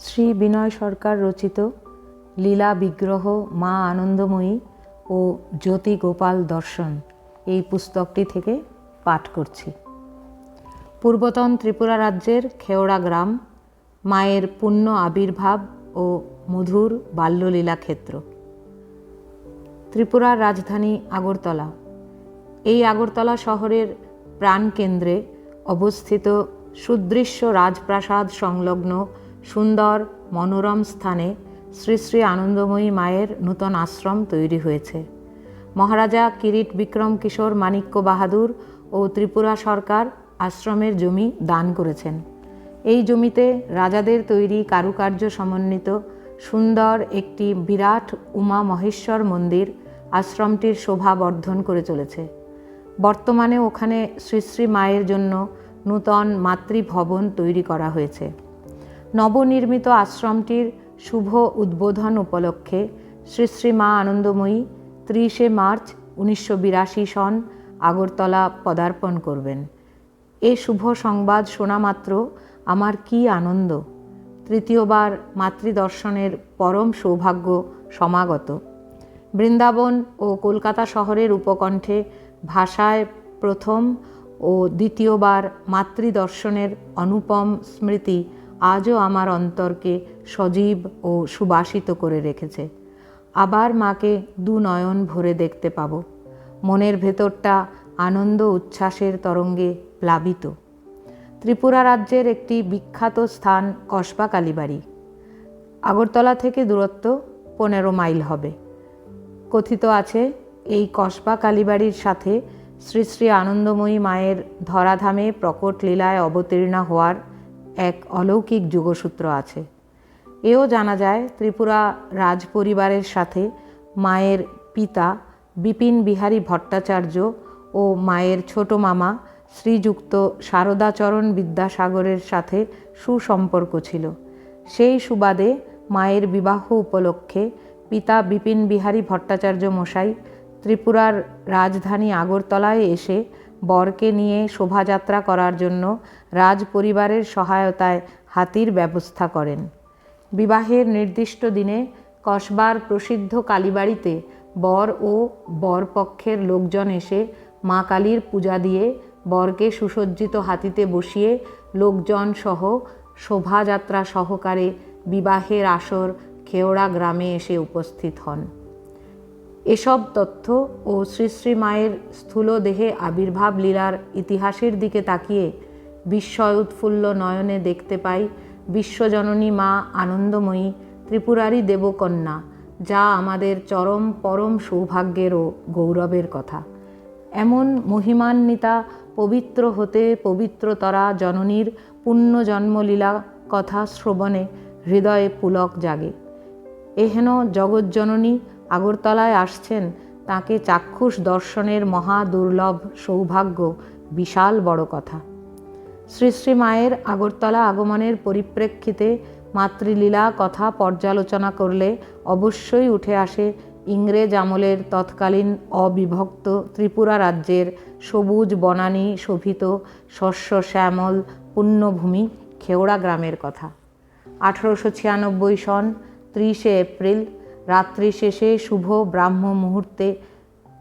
শ্রী বিনয় সরকার রচিত লীলা বিগ্রহ মা আনন্দময়ী ও জ্যোতি গোপাল দর্শন এই পুস্তকটি থেকে পাঠ করছি। পূর্বতন ত্রিপুরা রাজ্যের খেওড়া গ্রাম, মায়ের পুণ্য আবির্ভাব ও মধুর বাল্যলীলা ক্ষেত্র। ত্রিপুরার রাজধানী আগরতলা। এই আগরতলা শহরের প্রাণকেন্দ্রে অবস্থিত সুদৃশ্য রাজপ্রাসাদ সংলগ্ন সুন্দর, মনোরম স্থানে শ্রী শ্রী আনন্দময়ী মায়ের নূতন আশ্রম তৈরি হয়েছে। মহারাজা কিরিট বিক্রম কিশোর মাণিক্য বাহাদুর ও ত্রিপুরা সরকার আশ্রমের জমি দান করেছেন। এই জমিতে রাজাদের তৈরি কারুকার্য সমন্বিত সুন্দর একটি বিরাট উমা মহেশ্বর মন্দির আশ্রমটির শোভা বর্ধন করে চলেছে। বর্তমানে ওখানে শ্রী শ্রী মায়ের জন্য নূতন মাতৃভবন তৈরি করা হয়েছে। নবনির্মিত আশ্রমটির শুভ উদ্বোধন উপলক্ষে শ্রী শ্রী মা আনন্দময়ী ত্রিশে মার্চ উনিশশো বিরাশি সন আগরতলা পদার্পণ করবেন। এ শুভ সংবাদ শোনা মাত্র আমার কি আনন্দ। তৃতীয়বার মাতৃদর্শনের পরম সৌভাগ্য সমাগত। বৃন্দাবন ও কলকাতা শহরের উপকণ্ঠে ভাষায় প্রথম ও দ্বিতীয়বার মাতৃদর্শনের অনুপম স্মৃতি আজও আমার অন্তরকে সজীব ও সুবাসিত করে রেখেছে। আবার মাকে দু নয়ন ভরে দেখতে পাব। মনের ভেতরটা আনন্দ উচ্ছ্বাসের তরঙ্গে প্লাবিত। ত্রিপুরা রাজ্যের একটি বিখ্যাত স্থান কসবা কালীবাড়ি। আগরতলা থেকে দূরত্ব পনেরো মাইল হবে। কথিত আছে, এই কসবা কালীবাড়ির সাথে শ্রী শ্রী আনন্দময়ী মায়ের ধরাধামে প্রকট লীলায় অবতীর্ণা হওয়ার এক অলৌকিক যুগসূত্র আছে। এও জানা যায় ত্রিপুরা রাজ পরিবারের সাথে মায়ের পিতা বিপিন বিহারী ভট্টাচার্য ও মায়ের ছোট মামা শ্রীযুক্ত শারদাচরণ বিদ্যাসাগরের সাথে সুসম্পর্ক ছিল। সেই সুবাদে মায়ের বিবাহ উপলক্ষে পিতা বিপিন বিহারী ভট্টাচার্য মশাই ত্রিপুরার রাজধানী আগরতলায় এসে বরকে নিয়ে শোভাযাত্রা করার জন্য রাজ পরিবারের সহায়তায় হাতির ব্যবস্থা করেন। বিবাহের নির্দিষ্ট দিনে কসবার প্রসিদ্ধ কালীবাড়িতে বর ও বরপক্ষের লোকজন এসে মা কালীর পূজা দিয়ে বরকে সুসজ্জিত হাতিতে বসিয়ে লোকজন সহ শোভাযাত্রা সহকারে বিবাহের আসর খেওড়া গ্রামে এসে উপস্থিত হন। এসব তথ্য ও শ্রী শ্রী মায়ের স্থূল দেহে আবির্ভাব লীলার ইতিহাসের দিকে তাকিয়ে বিস্ময় উৎফুল্ল নয়নে দেখতে পাই বিশ্বজননী মা আনন্দময়ী ত্রিপুরারী দেবকন্যা, যা আমাদের চরম পরম সৌভাগ্যের ও গৌরবের কথা। এমন মহিমান্বিতা পবিত্র হতে পবিত্রতরা জননীর পুণ্য জন্মলীলা কথা শ্রবণে হৃদয়ে পুলক জাগে। এহেন জগজ্জননী আগরতলায় আসছেন তাকে চাক্ষুষ দর্শনের মহা দুর্লভ সৌভাগ্য, বিশাল বড় কথা। শ্রী শ্রী মায়ের আগরতলা আগমনের পরিপ্রেক্ষিতে মাতৃলীলা কথা পর্যালোচনা করলে অবশ্যই উঠে আসে ইংরেজ আমলের তৎকালীন অবিভক্ত ত্রিপুরা রাজ্যের সবুজ বনানী শোভিত শস্য শ্যামল পুণ্যভূমি খেওড়া গ্রামের কথা। আঠারোশো ছিয়ানব্বই সন ত্রিশে এপ্রিল রাত্রি শেষে শুভ ব্রাহ্ম মুহূর্তে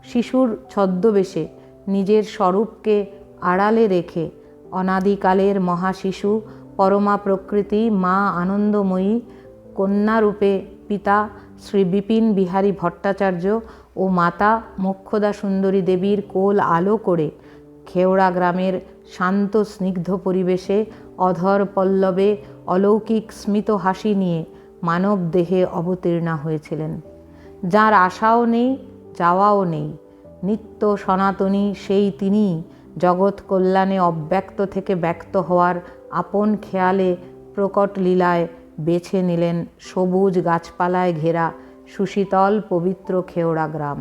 শিশুর ছদ্মবেশে নিজের স্বরূপকে আড়ালে রেখে অনাদিকালের মহাশিশু পরমা প্রকৃতি মা আনন্দময়ী কন্যারূপে পিতা শ্রী বিপিন বিহারী ভট্টাচার্য ও মাতা মোক্ষদা সুন্দরী দেবীর কোল আলো করে খেওড়া গ্রামের শান্ত স্নিগ্ধ পরিবেশে অধর পল্লবে অলৌকিক স্মিত হাসি নিয়ে মানব দেহে অবতীর্ণা হয়েছিলেন। যার আশাও নেই, যাওয়াও নেই। নিত্য সনাতনী সেই তিনি জগৎ কল্যাণে অব্যক্ত থেকে ব্যক্ত হওয়ার আপন খেয়ালে প্রকট লীলায় বেছে নিলেন সবুজ গাছপালায় ঘেরা সুশীতল পবিত্র খেওড়া গ্রাম।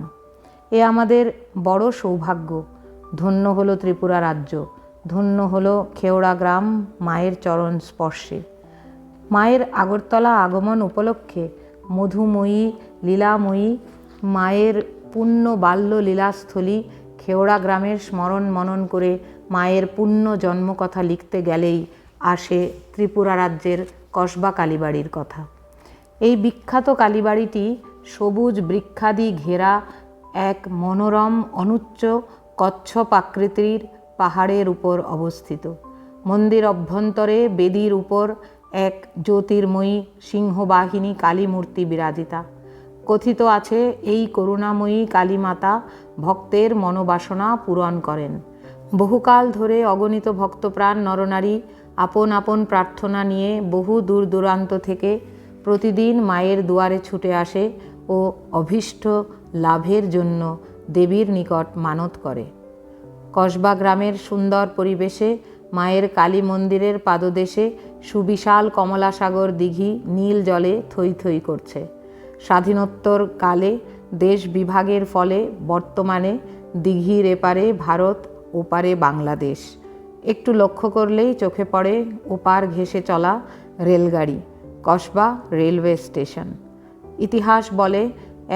এ আমাদের বড় সৌভাগ্য। ধন্য হলো ত্রিপুরা রাজ্য। ধন্য হলো খেওড়া গ্রাম মায়ের চরণ স্পর্শে। মায়ের আগরতলা আগমন উপলক্ষে মধুময়ী, লীলাময়ী, মায়ের পুণ্য বাল্য লীলাস্থলী খেওড়া গ্রামের স্মরণ মনন করে মায়ের পুণ্য জন্মকথা লিখতে গেলেই আসে ত্রিপুরা রাজ্যের কসবা কালীবাড়ির কথা। এই বিখ্যাত কালীবাড়িটি সবুজ বৃক্ষাদি ঘেরা, এক মনোরম, অনুচ্চ, কচ্ছপ আকৃতির পাহাড়ের উপর অবস্থিত। মন্দির অভ্যন্তরে বেদির উপর এক জ্যোতির্ময়ী সিংহবাহিনী কালীমূর্তি বিরাজিতা। কথিত আছে, এই করুণাময়ী কালীমাতা ভক্তের মনোবাসনা পূরণ করেন। বহুকাল ধরে অগণিত ভক্তপ্রাণ নরনারী আপন আপন প্রার্থনা নিয়ে বহু দূর দূরান্ত থেকে প্রতিদিন মায়ের দুয়ারে ছুটে আসে ও অভীষ্ট লাভের জন্য দেবীর নিকট মানত করে। কসবা গ্রামের সুন্দর পরিবেশে মায়ের কালী মন্দিরের পাদদেশে সুবিশাল কমলাসাগর দিঘি নীল জলে থই থই করছে। স্বাধীনোত্তর কালে দেশ বিভাগের ফলে বর্তমানে দিঘির এপারে ভারত, ওপারে বাংলাদেশ। একটু লক্ষ্য করলেই চোখে পড়ে ওপার ঘেঁষে চলা রেলগাড়ি, কসবা রেলওয়ে স্টেশন। ইতিহাস বলে,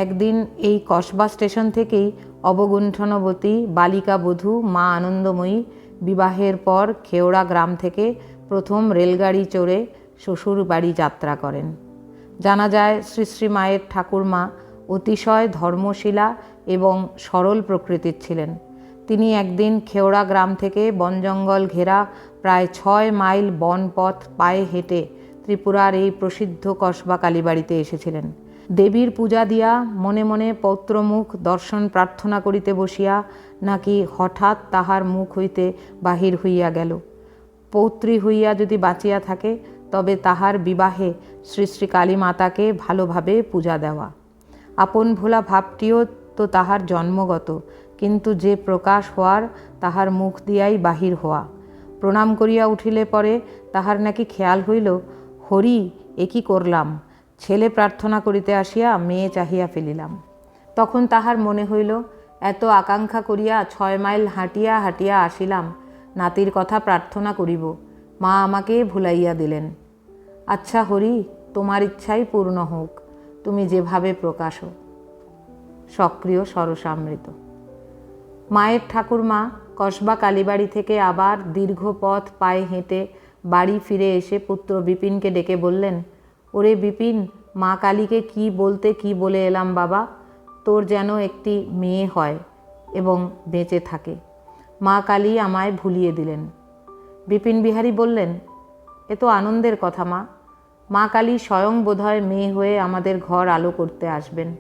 একদিন এই কসবা স্টেশন থেকেই অবগুণ্ঠনবতী বালিকা বধূ মা আনন্দময়ী বিবাহের পর খেওড়া গ্রাম থেকে প্রথম রেলগাড়ি চড়ে শ্বশুর বাড়ি যাত্রা করেন। জানা যায় শ্রী শ্রী মায়ের ঠাকুরমা অতিশয় ধর্মশীলা এবং সরল প্রকৃতির ছিলেন। তিনি একদিন খেওড়া গ্রাম থেকে বনজঙ্গল ঘেরা প্রায় ছয় মাইল বনপথ পায়ে হেঁটে ত্রিপুরার এই প্রসিদ্ধ কসবা কালীবাড়িতে এসেছিলেন। দেবীর পূজা দিয়া মনে মনে পৌত্রমুখ দর্শন প্রার্থনা করিতে বসিয়া নাকি হঠাৎ তাহার মুখ হইতে বাহির হইয়া গেল। পৌত্রী হইয়া যদি বাঁচিয়া থাকে, তবে তাহার বিবাহে শ্রী শ্রী কালী মাতাকে ভালোভাবে পূজা দেওয়া। আপন ভোলা ভাবটিও তো তাহার জন্মগত, কিন্তু যে প্রকাশ হওয়ার তাহার মুখ দিয়াই বাহির হওয়া। প্রণাম করিয়া উঠিলে পরে তাহার নাকি খেয়াল হইল, হরি, এ কি করলাম? ছেলে প্রার্থনা করিতে আসিয়া মেয়ে চাহিয়া ফেলিলাম। তখন তাহার মনে হইল, এত আকাঙ্ক্ষা করিয়া ছয় মাইল হাঁটিয়া হাঁটিয়া আসিলাম, নাতির কথা প্রার্থনা করিব, মা আমাকে ভুলাইয়া দিলেন। আচ্ছা হরি, তোমার ইচ্ছাই পূর্ণ হোক, তুমি যেভাবে প্রকাশ। সক্রিয় সরসামৃত মায়ের ঠাকুরমা, কসবা কালীবাড়ি থেকে আবার দীর্ঘ পথ পায়ে হেঁটে বাড়ি ফিরে এসে পুত্র বিপিনকে ডেকে বললেন ওরে বিপিন, মা কালীকে কি বলতে কি বলে এলাম বাবা? তোর যেন একটি মেয়ে হয় এবং বেঁচে থাকে। মা কালী আমায় ভুলিয়ে দিলেন। বিপিন বিহারী বললেন, এ তো আনন্দের কথা মা। মা কালী স্বয়ং বোধহয় মেয়ে হয়ে আমাদের ঘর আলো করতে আসবেন।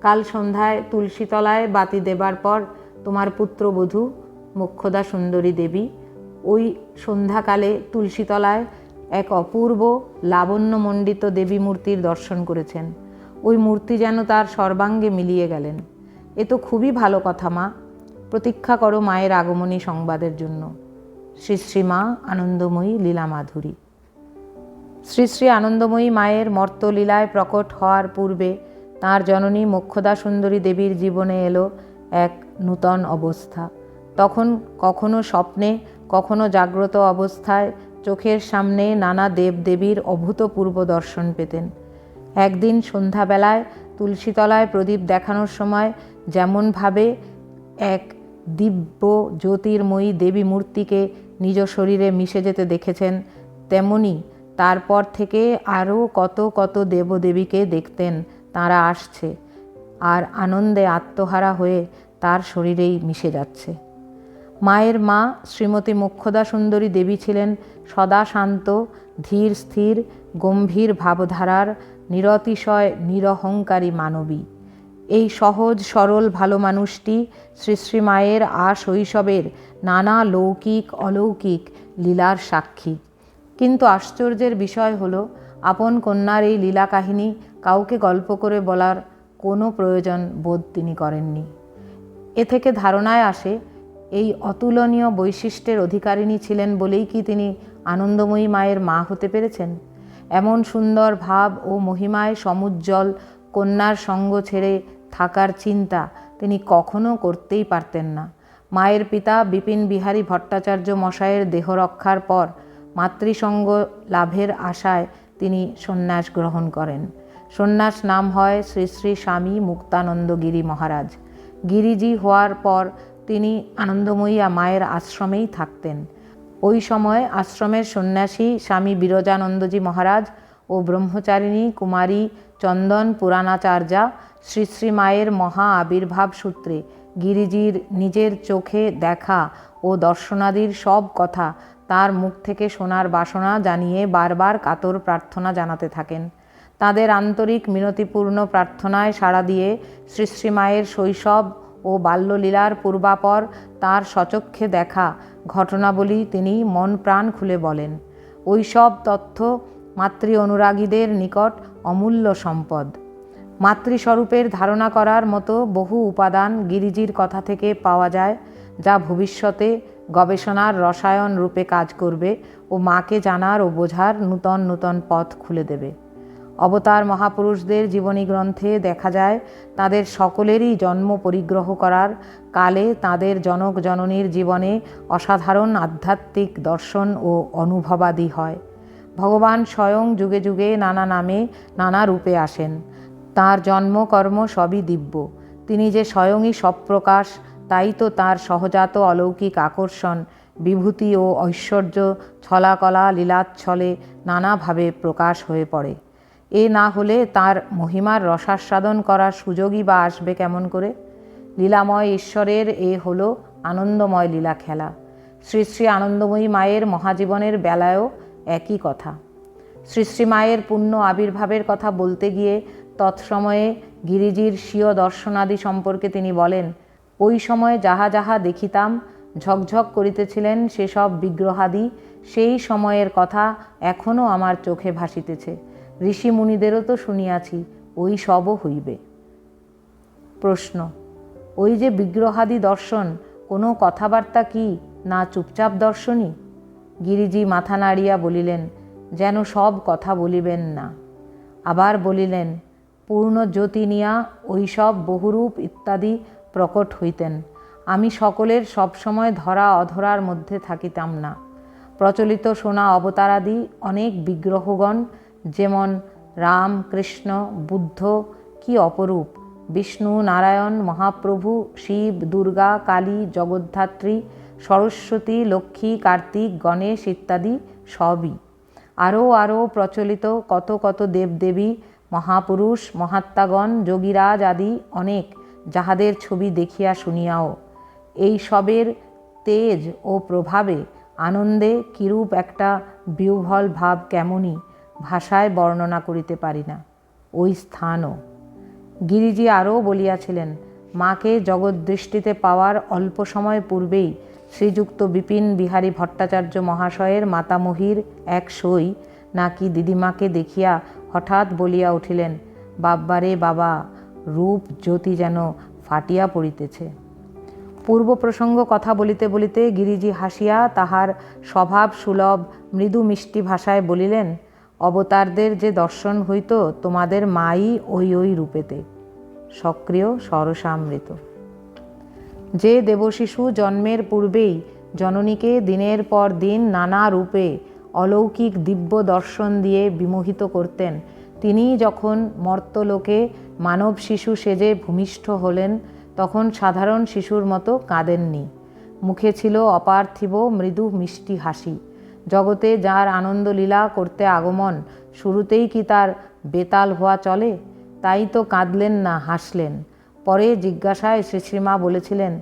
কাল সন্ধ্যায় তুলসীতলায় বাতি দেবার পর তোমার পুত্রবধূ মোক্ষদা সুন্দরী দেবী, ওই সন্ধ্যাকালে তুলসীতলায় এক অপূর্ব, লাবণ্যমণ্ডিত দেবী মূর্তির দর্শন করেছেন। ওই মূর্তি যেন তার সর্বাঙ্গে মিলিয়ে গেলেন। এ তো খুবই ভালো কথা, মা। প্রতীক্ষা করো মায়ের আগমনী সংবাদের জন্য। শ্রী শ্রী মা আনন্দময়ী লীলা মাধুরী শ্রী শ্রী আনন্দময়ী মায়ের মর্তলীলায় প্রকট হওয়ার পূর্বে তাঁর জননী মোক্ষদা সুন্দরী দেবীর জীবনে এলো এক নূতন অবস্থা। তখন কখনো স্বপ্নে, কখনো জাগ্রত অবস্থায় চোখের সামনে নানা দেবদেবীর অভূতপূর্ব দর্শন পেতেন। একদিন সন্ধ্যাবেলায় তুলসীতলায় প্রদীপ দেখানোর সময় যেমনভাবে এক দিব্য জ্যোতির্ময়ী দেবী মূর্তিকে নিজ শরীরে মিশে যেতে দেখেছেন, তেমনি তারপর থেকে আরও কত কত দেবদেবীকে দেখতেন তারা আসছে, আর আনন্দে আত্মহারা হয়ে তার শরীরেই মিশে যাচ্ছে। মায়ের মা শ্রীমতী মোক্ষদা সুন্দরী দেবী ছিলেন সদা শান্ত ধীর স্থির, গম্ভীর ভাবধারার, নিরতিশয়, নিরহংকারী মানবী। এই সহজ, সরল, ভালো মানুষটি শ্রী শ্রী মায়ের শৈশবের নানা লৌকিক, অলৌকিক লীলার সাক্ষী। কিন্তু আশ্চর্যের বিষয় হলো, আপন কন্যার এই লীলা কাহিনী কাউকে গল্প করে বলার কোনো প্রয়োজন বোধ তিনি করেননি। এ থেকে ধারণায় আসে এই অতুলনীয় বৈশিষ্ট্যের অধিকারিণী ছিলেন বলেই কি তিনি আনন্দময়ী মায়ের মা হতে পেরেছেন? এমন সুন্দর ভাব ও মহিমায় সমুজ্জ্বল কন্যার সঙ্গ ছেড়ে থাকার চিন্তা তিনি কখনো করতেই পারতেন না। মায়ের পিতা বিপিন বিহারী ভট্টাচার্য মশায়ের দেহ রক্ষার পর মাতৃসঙ্গ লাভের আশায় তিনি সন্ন্যাস গ্রহণ করেন। সন্ন্যাস নাম হয় শ্রী শ্রী স্বামী মুক্তানন্দ গিরি মহারাজ। গিরিজি হওয়ার পর তিনি আনন্দময়ীয়া মায়ের আশ্রমেই থাকতেন। ওই সময় আশ্রমের সন্ন্যাসী স্বামী বিরজানন্দজি মহারাজ ও ব্রহ্মচারিণী কুমারী চন্দন পুরাণাচার্যা শ্রী শ্রী মায়ের মহা আবির্ভাব সূত্রে গিরিজির নিজের চোখে দেখা ও দর্শনাদির সব কথা তার মুখ থেকে শোনার বাসনা জানিয়ে বারবার কাতর প্রার্থনা জানাতে থাকেন। তাদের আন্তরিক মিনতিপূর্ণ প্রার্থনায় সাড়া দিয়ে শ্রী শ্রী মায়ের শৈশব ও বাল্যলীলার পূর্বাপর তার সচক্ষে দেখা ঘটনাবলী তিনি মন প্রাণ খুলে বলেন। ওই সব তথ্য মাতৃ অনুরাগীদের নিকট অমূল্য সম্পদ। মাতৃস্বরূপের ধারণা করার মতো বহু উপাদান গিরিজির কথা থেকে পাওয়া যায়, যা ভবিষ্যতে গবেষণার রসায়ন রূপে কাজ করবে ও মাকে জানার ও বোঝার নূতন নূতন পথ খুলে দেবে। অবতার মহাপুরুষদের জীবনী গ্রন্থে দেখা যায়, তাদের সকলেরই জন্ম পরিগ্রহ করার কালে তাদের জনক জননীর জীবনে অসাধারণ আধ্যাত্মিক দর্শন ও অনুভবাদি হয়। ভগবান স্বয়ং যুগে যুগে নানা নামে নানা রূপে আসেন। তার জন্মকর্ম সবই দিব্য। তিনি যে স্বয়ংই সবপ্রকাশ তাই তো তার সহজাত অলৌকিক আকর্ষণ, বিভূতি ও ঐশ্বর্য ছলাকলা লীলাচ্ছলে নানাভাবে প্রকাশ হয়ে পড়ে। এ না হলে তার মহিমার রসাস্বাদন করার সুযোগই বা আসবে কেমন করে? লীলাময় ঈশ্বরের এ হল আনন্দময় লীলা খেলা। শ্রী শ্রী আনন্দময়ী মায়ের মহাজীবনের বেলায়ও একই কথা। শ্রী শ্রী মায়ের পূর্ণ আবির্ভাবের কথা বলতে গিয়ে তৎসময়ে গিরিজির স্বীয় দর্শনাদি সম্পর্কে তিনি বলেন, ওই সময় যাহা যাহা দেখিতাম, ঝকঝক করিতেছিলেন সেসব বিগ্রহাদি, সেই সময়ের কথা এখনও আমার চোখে ভাসিতেছে। ঋষি মুনিদেরও তো শুনিয়াছি, ওই সবও হইবে। প্রশ্ন, ওই যে বিগ্রহাদি দর্শন, কোনো কথাবার্তা কি না চুপচাপ দর্শনই? গিরিজি মাথা নাড়িয়া বলিলেন, যেন সব কথা বলিবেন না। আবার বলিলেন, পূর্ণ জ্যোতি নিয়া ওইসব বহুরূপ ইত্যাদি প্রকট হইতেন, আমি সকলের সবসময় ধরা অধরার মধ্যে থাকিতাম না। প্রচলিত সোনা অবতারাদি অনেক বিগ্রহগণ যেমন রাম, কৃষ্ণ, বুদ্ধ, কি অপরূপ? বিষ্ণু, নারায়ণ, মহাপ্রভু, শিব, দুর্গা, কালী, জগদ্ধাত্রী, সরস্বতী, লক্ষ্মী, কার্তিক, গণেশ ইত্যাদি সবই। আরও আরও প্রচলিত কত কত দেবদেবী, মহাপুরুষ, মহাত্মাগণ, যোগীরাজ আদি অনেক, যাহাদের ছবি দেখিয়া শুনিয়াও। এই সবের তেজ ও প্রভাবে আনন্দে কিরূপ একটা বিহ্বল ভাব কেমনই? ভাষায় বর্ণনা করিতে পারি না। ওই স্থানও। গিরিজি আরও বলিয়াছিলেন, মাকে জগৎদৃষ্টিতে পাওয়ার অল্প সময় পূর্বেই শ্রীযুক্ত বিপিন বিহারী ভট্টাচার্য মহাশয়ের মাতামহীর এক সই নাকি দিদিমাকে দেখিয়া হঠাৎ বলিয়া উঠিলেন বাব্বারে বাবা, রূপ জ্যোতি যেন ফাটিয়া পড়িতেছে পূর্ব প্রসঙ্গ কথা বলিতে বলিতে গিরিজি হাসিয়া তাহার স্বভাব সুলভ মৃদু মিষ্টি ভাষায় বলিলেন অবতারদের যে দর্শন হইত, তোমাদের মাই ওই ওই রূপেতে। সক্রিয় সরসামৃত। যে দেবশিশু জন্মের পূর্বেই জননীকে দিনের পর দিন নানা রূপে অলৌকিক দিব্য দর্শন দিয়ে বিমোহিত করতেন। তিনি যখন মর্তলোকে মানব শিশু সেজে ভূমিষ্ঠ হলেন, তখন সাধারণ শিশুর মতো কাঁদেননি। মুখে ছিল অপার্থিব মৃদু মিষ্টি হাসি। জগতে যার আনন্দলীলা করতে আগমন, শুরুতেই কি তার বেতাল হওয়া চলে? তাই তো কাঁদলেন না, হাসলেন। পরে জিজ্ঞাসায় শ্রীশ্রীমা বলেছিলেন,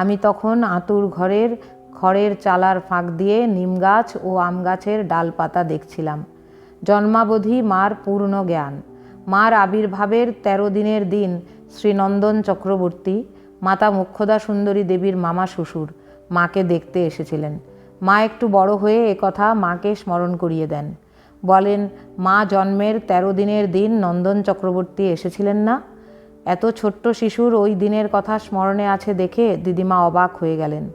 আমি তখন আতুর ঘরের খড়ের চালার ফাঁক দিয়ে নিম গাছ ও আম গাছের ডালপাতা দেখছিলাম। জন্মাবধি মার পূর্ণ জ্ঞান। মার আবির্ভাবের তেরো দিনের দিন শ্রীনন্দন চক্রবর্তী, মাতা মুখ্যদা সুন্দরী দেবীর মামা শ্বশুর, মাকে দেখতে এসেছিলেন। মা একটু বড় হয়ে একথা মাকে স্মরণ করিয়ে দেন। বলেন, মা জন্মের তেরো দিনের দিন নন্দন চক্রবর্তী এসেছিলেন না? এত ছোট্ট শিশুর ওই দিনের কথা স্মরণে আছে দেখে দিদিমা অবাক হয়ে গেলেন।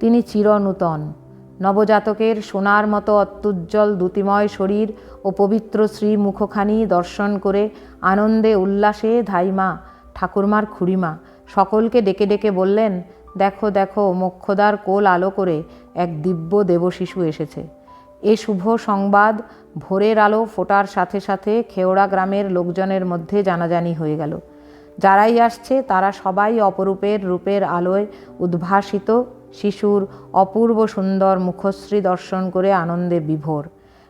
তিনি চিরনূতন। নবজাতকের সোনার মতো অত্যুজ্জ্বল দ্যুতিময় শরীর ও পবিত্র শ্রী মুখখানি দর্শন করে আনন্দে উল্লাসে ধাইমা, ঠাকুরমার খুড়িমা সকলকে ডেকে ডেকে বললেন দেখো দেখো, মোক্ষদার কোল আলো করে এক দিব্য দেবশিশু এসেছে। এ শুভ সংবাদ ভোরের আলো ফোটার সাথে সাথে খেওড়া গ্রামের লোকজনের মধ্যে জানাজানি হয়ে গেল। যারাই আসছে, তারা সবাই অপরূপের রূপের আলোয় উদ্ভাসিত। শিশুর অপূর্ব সুন্দর মুখশ্রী দর্শন করে আনন্দে বিভোর।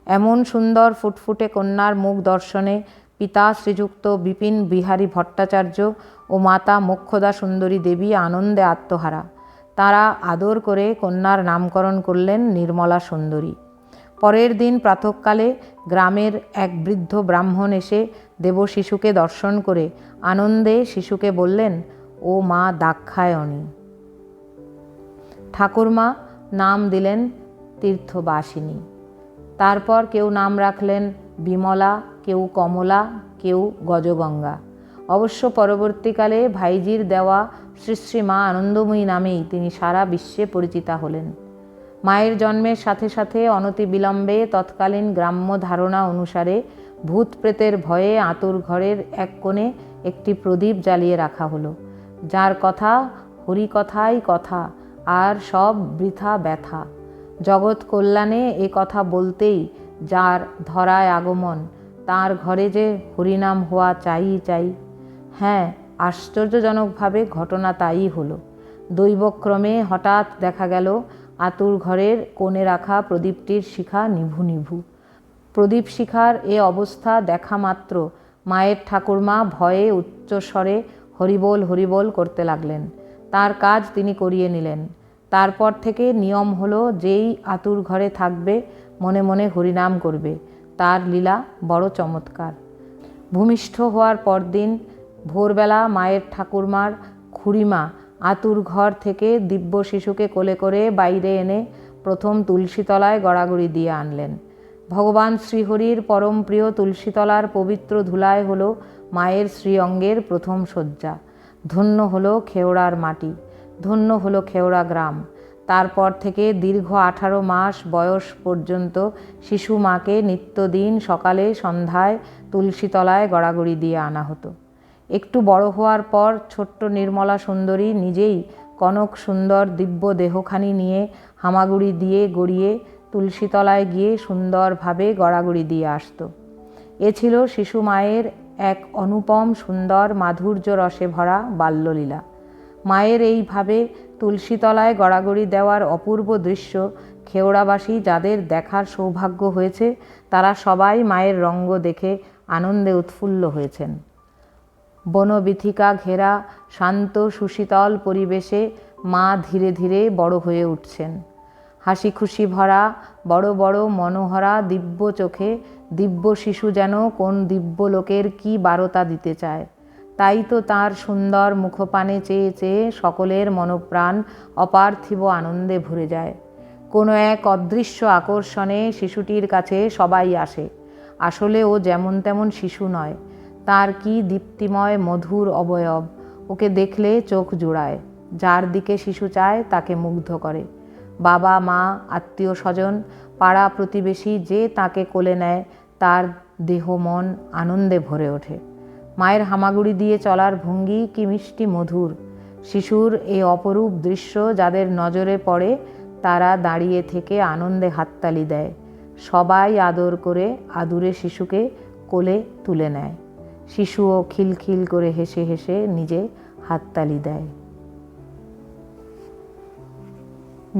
এমন সুন্দর ফুটফুটে কন্যার মুখ দর্শনে পিতা শ্রীযুক্ত বিপিন বিহারী ভট্টাচার্য ও মাতা মোক্ষদা সুন্দরী দেবী আনন্দে আত্মহারা। তারা আদর করে কন্যার নামকরণ করলেন নির্মলা সুন্দরী। পরের দিন প্রাতঃকালে গ্রামের এক বৃদ্ধ ব্রাহ্মণ এসে দেব শিশুকে দর্শন করে আনন্দে শিশুকে বললেন, ও মা দাক্ষায়ণী। ঠাকুরমা নাম দিলেন তীর্থবাসিনী। তারপর কেউ নাম রাখলেন বিমলা, কেউ কমলা, কেউ গজগঙ্গা। অবশ্য পরবর্তীকালে ভাইজির দেওয়া শ্রী শ্রী মা আনন্দময়ী নামেই তিনি সারা বিশ্বে পরিচিতা হলেন। মায়ের জন্মের সাথে সাথে অনতি বিলম্বে তৎকালীন গ্রাম্য ধারণা অনুসারে ভূত প্রেতের ভয়ে আতুর ঘরের এক কোণে একটি প্রদীপ জ্বালিয়ে রাখা হলো। যার কথা হরিকথাই কথা, আর সব বৃথা ব্যথা। জগৎ কল্যাণে এ কথা বলতেই যার ধরায় আগমন, তার ঘরে যে হরিনাম হওয়া চাই চাই। হ্যাঁ আশ্চর্যজনকভাবে ঘটনা তাই হলো। দৈবক্রমে হঠাৎ দেখা গেল, আতুর ঘরের কোণে রাখা প্রদীপটির শিখা নিভু নিভু। প্রদীপ শিখার এ অবস্থা দেখা মাত্র। মায়ের ঠাকুরমা ভয়ে উচ্চস্বরে হরিবোল হরিবোল করতে লাগলেন। তার কাজ তিনি করিয়ে নিলেন। তারপর থেকে নিয়ম হলো যেই আতুর ঘরে থাকবে, মনে মনে হরিনাম করবে। তার লীলা বড় চমৎকার। ভূমিষ্ঠ হওয়ার পরদিন ভোরবেলা মায়ের ঠাকুরমার খুড়িমা আতুর ঘর থেকে দিব্য শিশুকে কোলে করে বাইরে এনে প্রথম তুলসীতলায় গড়াগড়ি দিয়ে আনলেন। ভগবান শ্রীহরির পরম প্রিয় তুলসীতলার পবিত্র ধুলায় হল মায়ের শ্রীঅঙ্গের প্রথম শয্যা। ধন্য হলো খেওড়ার মাটি। ধন্য হলো খেওড়া গ্রাম। তারপর থেকে দীর্ঘ আঠারো মাস বয়স পর্যন্ত শিশু মাকে নিত্যদিন সকালে সন্ধ্যায় তুলসীতলায় গড়াগড়ি দিয়ে আনা হতো। একটু বড় হওয়ার পর ছোট্ট নির্মলা সুন্দরী নিজেই কনক সুন্দর দিব্য দেহখানি নিয়ে হামাগুড়ি দিয়ে গড়িয়ে তুলসীতলায় গিয়ে সুন্দরভাবে গড়াগড়ি দিয়ে আসতো। এ ছিল শিশু মায়ের এক অনুপম সুন্দর মাধুর্য রসে ভরা বাল্যলীলা। মায়ের এইভাবে তুলসীতলায় গড়াগড়ি দেওয়ার অপূর্ব দৃশ্য খেওড়াবাসী যাদের দেখার সৌভাগ্য হয়েছে, তারা সবাই মায়ের রঙ্গ দেখে আনন্দে উৎফুল্ল হয়েছেন। বনবিথিকা ঘেরা শান্ত সুশীতল পরিবেশে মা ধীরে ধীরে বড় হয়ে উঠছেন। হাসি খুশি ভরা, বড় বড় মনোহরা দিব্য চোখে দিব্য শিশু যেন কোন দিব্য লোকের কি বারতা দিতে চায়। তাই তো তাঁর সুন্দর মুখপানে চেয়ে চেয়ে সকলের মনপ্রাণ অপার্থিব আনন্দে ভরে যায়। কোনো এক অদৃশ্য আকর্ষণে শিশুটির কাছে সবাই আসে। আসলে ও যেমন তেমন শিশু নয়। তার কি দীপ্তিময়, মধুর অবয়ব, ওকে দেখলে চোখ জোড়ায়। যার দিকে শিশু চায়, তাকে মুগ্ধ করে। বাবা, মা, আত্মীয় স্বজন, পাড়া প্রতিবেশী যে তাকে কোলে নেয়, তার দেহ মন আনন্দে ভরে ওঠে। মায়ের হামাগুড়ি দিয়ে চলার ভঙ্গি কি মিষ্টি মধুর। শিশুর এই অপরূপ দৃশ্য যাদের নজরে পড়ে, তারা দাঁড়িয়ে থেকে আনন্দে হাততালি দেয়। সবাই আদর করে আদুরে শিশুকে কোলে তুলে নেয়। শিশুও খিলখিল করে হেসে হেসে নিজে হাততালি দেয়।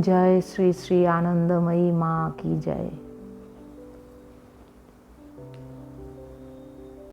জয় শ্রী শ্রী আনন্দময়ী মা কি জয়।